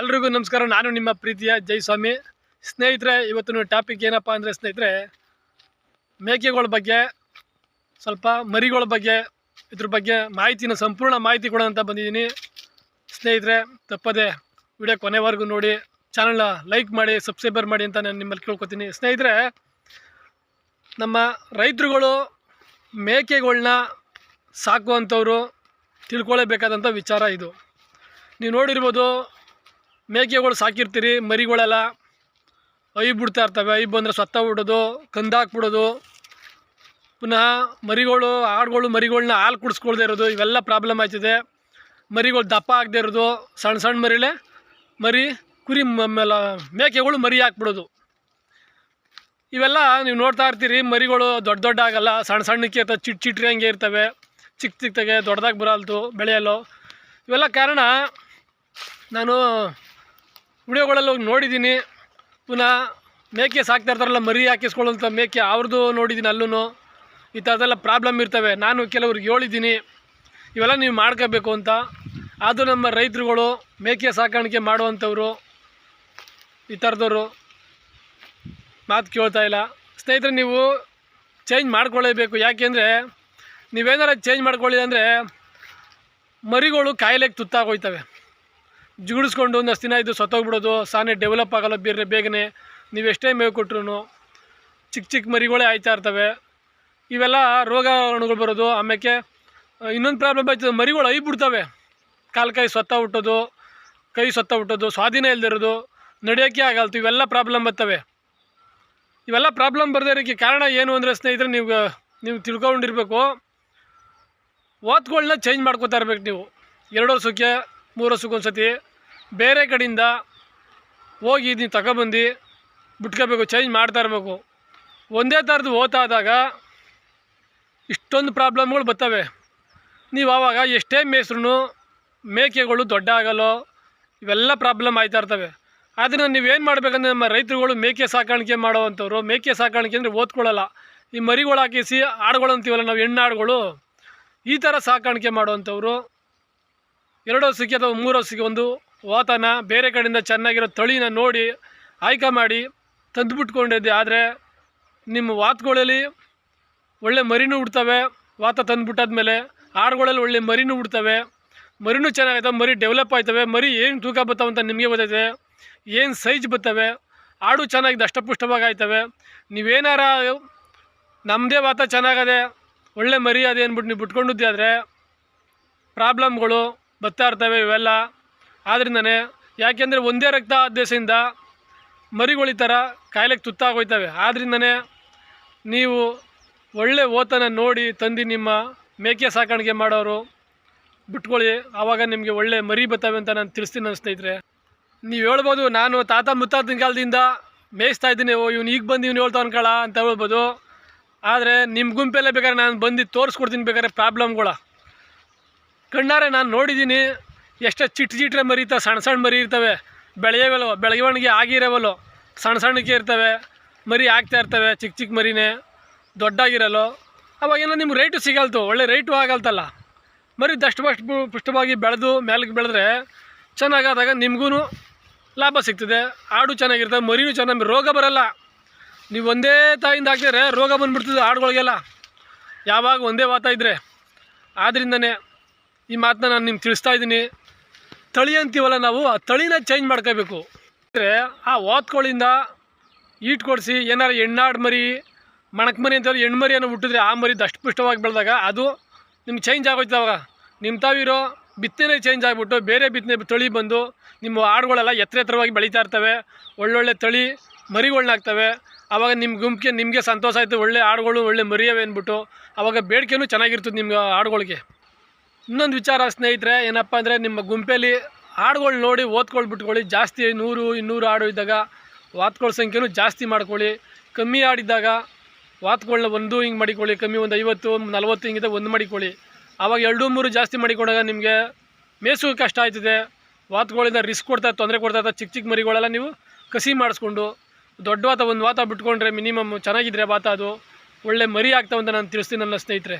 ಎಲ್ರಿಗೂ ನಮಸ್ಕಾರ. ನಾನು ನಿಮ್ಮ ಪ್ರೀತಿಯ ಜೈ ಸ್ವಾಮಿ ಸ್ನೇಹಿತರೆ, ಇವತ್ತಿನ ಟಾಪಿಕ್ ಏನಪ್ಪ ಅಂದರೆ ಸ್ನೇಹಿತರೆ, ಮೇಕೆಗಳ ಬಗ್ಗೆ, ಸ್ವಲ್ಪ ಮರಿಗಳ ಬಗ್ಗೆ, ಇದ್ರ ಬಗ್ಗೆ ಮಾಹಿತಿನ ಸಂಪೂರ್ಣ ಮಾಹಿತಿ ಕೊಡೋಂತ ಬಂದಿದ್ದೀನಿ. ಸ್ನೇಹಿತರೆ, ತಪ್ಪದೆ ವಿಡಿಯೋ ಕೊನೆವರೆಗೂ ನೋಡಿ ಚಾನಲ್ನ ಲೈಕ್ ಮಾಡಿ ಸಬ್ಸ್ಕ್ರೈಬರ್ ಮಾಡಿ ಅಂತ ನಾನು ನಿಮ್ಮಲ್ಲಿ ಕೇಳ್ಕೊತೀನಿ. ಸ್ನೇಹಿತರೆ, ನಮ್ಮ ರೈತರುಗಳು ಮೇಕೆಗಳನ್ನ ಸಾಕುವಂಥವ್ರು ತಿಳ್ಕೊಳ್ಳೇಬೇಕಾದಂಥ ವಿಚಾರ ಇದು. ನೀವು ನೋಡಿರ್ಬೋದು ಮೇಕೆಗಳು ಸಾಕಿರ್ತೀರಿ, ಮರಿಗಳೆಲ್ಲ ಐ ಬಿಡ್ತಾ ಇರ್ತವೆ. ಐ ಬಂದರೆ ಸತ್ತ ಬಿಡೋದು ಕಂದಾಕ್ಬಿಡೋದು ಪುನಃ ಮರಿಗಳು, ಆಡುಗಳು ಮರಿಗಳನ್ನ ಹಾಲು ಕುಡಿಸ್ಕೊಳ್ದೇ ಇರೋದು, ಇವೆಲ್ಲ ಪ್ರಾಬ್ಲಮ್ ಆಯ್ತಿದೆ ಮರಿಗಳು ದಪ್ಪ ಆಗದೆ ಇರೋದು. ಸಣ್ಣ ಸಣ್ಣ ಮರಿಲೇ ಮರಿ, ಕುರಿ ಮೇಲೆ ಮೇಕೆಗಳು ಮರಿ ಹಾಕ್ಬಿಡೋದು. ಇವೆಲ್ಲ ನೀವು ನೋಡ್ತಾ ಇರ್ತೀರಿ, ಮರಿಗಳು ದೊಡ್ಡ ದೊಡ್ಡ ಆಗಲ್ಲ. ಸಣ್ಣ ಸಣ್ಣಕ್ಕೆ ಇರ್ತವೆ, ಚಿಟ್ ಚಿಟ್ರಿ ಹಂಗೆ ಇರ್ತವೆ. ಚಿಕ್ಕ ಚಿಕ್ಕದಾಗೆ ದೊಡ್ಡದಾಗಿ ಬರಲ್ತು ಬೆಳೆಯಲು. ಇವೆಲ್ಲ ಕಾರಣ ನಾನು ವಿಡಿಯೋಗಳಲ್ಲಿ ಹೋಗಿ ನೋಡಿದ್ದೀನಿ. ಪುನಃ ಮೇಕೆ ಸಾಕ್ತಾ ಇರ್ತಾರಲ್ಲ, ಮರಿ ಹಾಕಿಸ್ಕೊಳ್ಳೋಂಥ ಮೇಕೆ ಅವ್ರದ್ದು ನೋಡಿದ್ದೀನಿ ಅಲ್ಲೂ ಈ ಥರದ್ದೆಲ್ಲ ಪ್ರಾಬ್ಲಮ್ ಇರ್ತವೆ. ನಾನು ಕೆಲವ್ರಿಗೆ ಹೇಳಿದ್ದೀನಿ, ಇವೆಲ್ಲ ನೀವು ಮಾಡ್ಕೋಬೇಕು ಅಂತ. ಅದು ನಮ್ಮ ರೈತರುಗಳು ಮೇಕೆ ಸಾಕಾಣಿಕೆ ಮಾಡುವಂಥವ್ರು, ಈ ಥರದವರು. ಮಾತು ಕೇಳ್ತಾ ಇಲ್ಲ. ಸ್ನೇಹಿತರೆ, ನೀವು ಚೇಂಜ್ ಮಾಡ್ಕೊಳ್ಳೇಬೇಕು. ಯಾಕೆಂದರೆ ನೀವೇನಾರ ಚೇಂಜ್ ಮಾಡ್ಕೊಳ್ಳಿ ಅಂದರೆ ಮರಿಗಳು ಕಾಯಿಲೆಗೆ ತುತ್ತಾಗೋಯ್ತವೆ. ಜಿಗುಡಿಸ್ಕೊಂಡು ಒಂದಷ್ಟು ದಿನ ಇದು ಸತ್ತೋಗ್ಬಿಡೋದು, ಸಾನೆ ಡೆವಲಪ್ ಆಗೋಲ್ಲ ಬೇರೆ ಬೇಗನೆ. ನೀವು ಎಷ್ಟೇ ಮೇವು ಕೊಟ್ರು ಚಿಕ್ಕ ಚಿಕ್ಕ ಮರಿಗಳೇ ಆಯ್ತಾ ಇರ್ತವೆ. ಇವೆಲ್ಲ ರೋಗಾಣುಗಳು ಬರೋದು ಆಮೇಲೆ ಇನ್ನೊಂದು ಪ್ರಾಬ್ಲಮ್ ಆಯ್ತದೆ, ಮರಿಗಳು ಐ ಬಿಡ್ತವೆ ಕಾಲು ಕೈ ಸತ್ತ ಹುಟ್ಟೋದು, ಕೈ ಸತ್ತ ಹುಟ್ಟೋದು, ಸ್ವಾಧೀನ ಇಲ್ದಿರೋದು, ನಡೆಯೋಕ್ಕೆ ಆಗಲ್ತು, ಇವೆಲ್ಲ ಪ್ರಾಬ್ಲಮ್ ಬರ್ತವೆ. ಇವೆಲ್ಲ ಪ್ರಾಬ್ಲಮ್ ಬರದೇ ಇರೋಕ್ಕೆ ಕಾರಣ ಏನು ಅಂದರೆ ಸ್ನೇಹಿತರೆ, ನೀವು ನೀವು ತಿಳ್ಕೊಂಡಿರಬೇಕು. ಓತ್ಗಳನ್ನ ಚೇಂಜ್ ಮಾಡ್ಕೋತಾ ಇರ್ಬೇಕು ನೀವು. ಎರಡು ವರ್ಷಕ್ಕೆ ಮೂರು ವರ್ಷಕ್ಕೊಂದು ಸತಿ ಬೇರೆ ಕಡೆಯಿಂದ ಹೋಗಿ ನೀವು ತಗೊಬಂದು ಬಿಟ್ಕೋಬೇಕು ಚೇಂಜ್ ಮಾಡ್ತಾ ಇರಬೇಕು. ಒಂದೇ ಥರದ್ದು ಓತಾದಾಗ ಇಷ್ಟೊಂದು ಪ್ರಾಬ್ಲಮ್ಗಳು ಬರ್ತವೆ. ನೀವು ಆವಾಗ ಎಷ್ಟೇ ಮೇಸ್ರೂ ಮೇಕೆಗಳು ದೊಡ್ಡ ಆಗಲ್ಲೋ, ಇವೆಲ್ಲ ಪ್ರಾಬ್ಲಮ್ ಆಯ್ತಾ ಇರ್ತವೆ. ಅದನ್ನು ನೀವೇನು ಮಾಡಬೇಕಂದ್ರೆ ನಮ್ಮ ರೈತರುಗಳು ಮೇಕೆ ಸಾಕಾಣಿಕೆ ಮಾಡೋವಂಥವ್ರು. ಮೇಕೆ ಸಾಕಾಣಿಕೆ ಅಂದರೆ ಓದ್ಕೊಳ್ಳಲ್ಲ. ಈ ಮರಿಗಳು ಹಾಕಿಸಿ ಆಡುಗಳು ಅಂತೀವಲ್ಲ ನಾವು ಹೆಣ್ಣು ಆಡುಗಳು, ಈ ಥರ ಸಾಕಾಣಿಕೆ ಮಾಡುವಂಥವ್ರು. ಎರಡು ಸಿಕ್ಕಿ ಅಥವಾ ಮೂರು ವರ್ಷಕ್ಕೆ ಒಂದು ವಾತನ ಬೇರೆ ಕಡೆಯಿಂದ ಚೆನ್ನಾಗಿರೋ ತಳಿನ ನೋಡಿ ಆಯ್ಕೆ ಮಾಡಿ ತಂದುಬಿಟ್ಕೊಂಡಿದ್ದೆ. ಆದರೆ ನಿಮ್ಮ ವಾತ್ಗಳಲ್ಲಿ ಒಳ್ಳೆ ಮರಿನೂ ಹುಡ್ತವೆ, ವಾತ ತಂದುಬಿಟ್ಟಾದ್ಮೇಲೆ ಆಡುಗಳಲ್ಲಿ ಒಳ್ಳೆ ಮರಿನೂ ಹುಡ್ತವೆ, ಮರಿನೂ ಚೆನ್ನಾಗೈತೆ, ಮರಿ ಡೆವಲಪ್ ಆಯ್ತವೆ, ಮರಿ ಏನು ತೂಕ ಬರ್ತಾವೆ ಅಂತ ನಿಮಗೆ ಗೊತ್ತೈತೆ, ಏನು ಸೈಜ್ ಬರ್ತವೆ, ಆಡು ಚೆನ್ನಾಗಿ ದಷ್ಟಪುಷ್ಟವಾಗಿ ಆಯ್ತವೆ ನೀವೇನಾರ ನಮ್ಮದೇ ವಾತ ಚೆನ್ನಾಗದೆ ಒಳ್ಳೆ ಮರಿ ಅದೇ ಅಂದ್ಬಿಟ್ಟು ನೀವು ಬಿಟ್ಕೊಂಡಿದ್ದೆ ಆದರೆ ಪ್ರಾಬ್ಲಮ್ಗಳು ಬರ್ತಾ ಇರ್ತವೆ ಇವೆಲ್ಲ. ಆದ್ರಿಂದನೇ ಯಾಕೆಂದರೆ ಒಂದೇ ರಕ್ತ ಆದೇಶದಿಂದ ಮರಿಗಳು ಥರ ಕಾಯಿಲೆಗೆ ತುತ್ತಾಗೋಯ್ತವೆ. ಆದ್ರಿಂದನೇ ನೀವು ಒಳ್ಳೆ ಓತನ ನೋಡಿ ತಂದು ನಿಮ್ಮ ಮೇಕೆ ಸಾಕಾಣಿಕೆ ಮಾಡೋರು ಬಿಟ್ಕೊಳ್ಳಿ. ಆವಾಗ ನಿಮಗೆ ಒಳ್ಳೆ ಮರಿ ಬತ್ತವೆ ಅಂತ ನಾನು ತಿಳಿಸ್ತೀನಿ ನನ್ನ ಸ್ನೇಹಿತರೆ ನೀವು ಹೇಳ್ಬೋದು, ನಾನು ತಾತ ಮುತ್ತಾತನ ಕಾಲದಿಂದ ಮೇಯಿಸ್ತಾ ಇದ್ದೀನಿ. ಓ, ಇವ್ನು ಈಗ ಬಂದು ಇವ್ನು ಹೇಳ್ತಾ ಅಂತ ಹೇಳ್ಬೋದು. ಆದರೆ ನಿಮ್ಮ ಗುಂಪೆಲ್ಲ ಬೇಕಾದ್ರೆ ನಾನು ಬಂದು ತೋರಿಸ್ಕೊಡ್ತೀನಿ ಬೇಕಾದ್ರೆ ಪ್ರಾಬ್ಲಮ್ಗಳ. ಕಣ್ಣಾರೆ, ನಾನು ನೋಡಿದ್ದೀನಿ ಎಷ್ಟೋ ಚಿಟ್ ಚಿಟ್ರೆ ಮರಿತಾವೆ ಸಣ್ಣ ಸಣ್ಣ ಮರಿ ಇರ್ತವೆ. ಬೆಳೆಯವಲ್ಲೋ ಬೆಳವಣಿಗೆ ಆಗಿರವಲ್ಲೋ ಸಣ್ಣ ಸಣ್ಣಕ್ಕೆ ಇರ್ತವೆ, ಮರಿ ಆಗ್ತಾ ಇರ್ತವೆ ಚಿಕ್ಕ ಚಿಕ್ಕ ಮರಿನೇ ದೊಡ್ಡಾಗಿರಲ್ಲ ಅವಾಗೇನೋ ನಿಮ್ಗೆ ರೇಟು ಸಿಗಲ್ತು, ಒಳ್ಳೆ ರೇಟು ಆಗಲ್ತಲ್ಲ. ಮರಿ ದಷ್ಟು ಪಷ್ಟು ಪುಷ್ಟವಾಗಿ ಬೆಳೆದು ಮೇಲಕ್ಕೆ ಬೆಳೆದ್ರೆ ಚೆನ್ನಾಗಾದಾಗ ನಿಮಗೂ ಲಾಭ ಸಿಗ್ತದೆ, ಆಡು ಚೆನ್ನಾಗಿರ್ತವೆ, ಮರಿನೂ ಚೆನ್ನಾಗಿ ರೋಗ ಬರಲ್ಲ. ನೀವು ಒಂದೇ ತಾಯಿಂದ ಹಾಕಿದರೆ ರೋಗ ಬಂದುಬಿಡ್ತದೆ ಆಡುಗಳಿಗೆಲ್ಲ. ಯಾವಾಗ ಒಂದೇ ವಾತ ಇದ್ದರೆ ಆದ್ದರಿಂದನೇ ಈ ಮಾತನ್ನ ನಾನು ನಿಮ್ಗೆ ತಿಳಿಸ್ತಾ ಇದ್ದೀನಿ. ತಳಿ ಅಂತೀವಲ್ಲ ನಾವು, ಆ ತಳಿನ ಚೇಂಜ್ ಮಾಡ್ಕೋಬೇಕು. ಅಂದರೆ ಆ ಓದ್ಕೊಳ್ಳಿಂದ ಈಟ್ ಕೊಡಿಸಿ, ಏನಾರು ಹೆಣ್ಣಾಡು ಮರಿ, ಮಣಕ್ ಮರಿ ಅಂತ ಹೆಣ್ಣು ಮರಿಯನ್ನು ಹುಟ್ಟಿದ್ರೆ ಆ ಮರಿ ದಷ್ಟಪುಷ್ಟವಾಗಿ ಬೆಳೆದಾಗ ಅದು ನಿಮ್ಗೆ ಚೇಂಜ್ ಆಗೋಯ್ತು ಅವಾಗ. ನಿಮ್ಮ ತಾವಿರೋ ಬಿತ್ತನೆ ಚೇಂಜ್ ಆಗಿಬಿಟ್ಟು ಬೇರೆ ಬಿತ್ತನೆ ತಳಿ ಬಂದು ನಿಮ್ಮ ಆಡುಗಳೆಲ್ಲ ಎತ್ತರ ಎತ್ತರವಾಗಿ ಬೆಳೀತಾ ಇರ್ತವೆ. ಒಳ್ಳೊಳ್ಳೆ ತಳಿ ಮರಿಗಳನ್ನಾಗ್ತವೆ ಆವಾಗ ನಿಮ್ಮ ಗುಂಪಿಗೆ ನಿಮಗೆ ಸಂತೋಷ ಆಯಿತು, ಒಳ್ಳೆ ಆಡುಗಳು, ಒಳ್ಳೆ ಮರಿಯವೆ ಅಂದ್ಬಿಟ್ಟು ಆವಾಗ ಬೇಡಿಕೆನೂ ಚೆನ್ನಾಗಿರ್ತದೆ ನಿಮ್ಗೆ ಆಡುಗಳಿಗೆ. ಇನ್ನೊಂದು ವಿಚಾರ ಸ್ನೇಹಿತರೆ, ಏನಪ್ಪ ಅಂದರೆ ನಿಮ್ಮ ಗುಂಪಲ್ಲಿ ಹಾಡುಗಳು ನೋಡಿ ಓದ್ಕೊಳ್ಳಿ ಬಿಟ್ಕೊಳ್ಳಿ. ಜಾಸ್ತಿ ನೂರು, ಇನ್ನೂರು ಹಾಡು ಇದ್ದಾಗ ವಾತ್ಗಳ ಸಂಖ್ಯೆನೂ ಜಾಸ್ತಿ ಮಾಡ್ಕೊಳ್ಳಿ. ಕಮ್ಮಿ ಹಾಡಿದ್ದಾಗ ವಾತ್ಗಳನ್ನ ಒಂದು ಹಿಂಗೆ ಮಾಡಿಕೊಳ್ಳಿ, ಕಮ್ಮಿ ಒಂದು ಐವತ್ತು, ನಲ್ವತ್ತು ಹಿಂಗಿದೆ ಒಂದು ಮಾಡಿಕೊಳ್ಳಿ. ಆವಾಗ ಎರಡು, ಮೂರು ಜಾಸ್ತಿ ಮಾಡಿಕೊಂಡಾಗ ನಿಮಗೆ ಮೇಸು ಕಷ್ಟ ಆಯ್ತದೆ. ವಾತ್ಗಳಿಂದ ರಿಸ್ಕ್ ಕೊಡ್ತಾ, ತೊಂದರೆ ಕೊಡ್ತಾ ಚಿಕ್ಕ ಚಿಕ್ಕ ಮರಿಗಳೆಲ್ಲ ನೀವು ಕಸಿ ಮಾಡಿಸ್ಕೊಂಡು ದೊಡ್ಡ ವಾತ ಒಂದು ವಾತ ಬಿಟ್ಕೊಂಡ್ರೆ ಮಿನಿಮಮ್ ಚೆನ್ನಾಗಿದ್ರೆ ವಾತ ಅದು, ಒಳ್ಳೆ ಮರಿ ಆಗ್ತಾವಂತ ನಾನು ತಿಳಿಸ್ತೀನಿ ನನ್ನ ಸ್ನೇಹಿತರೆ.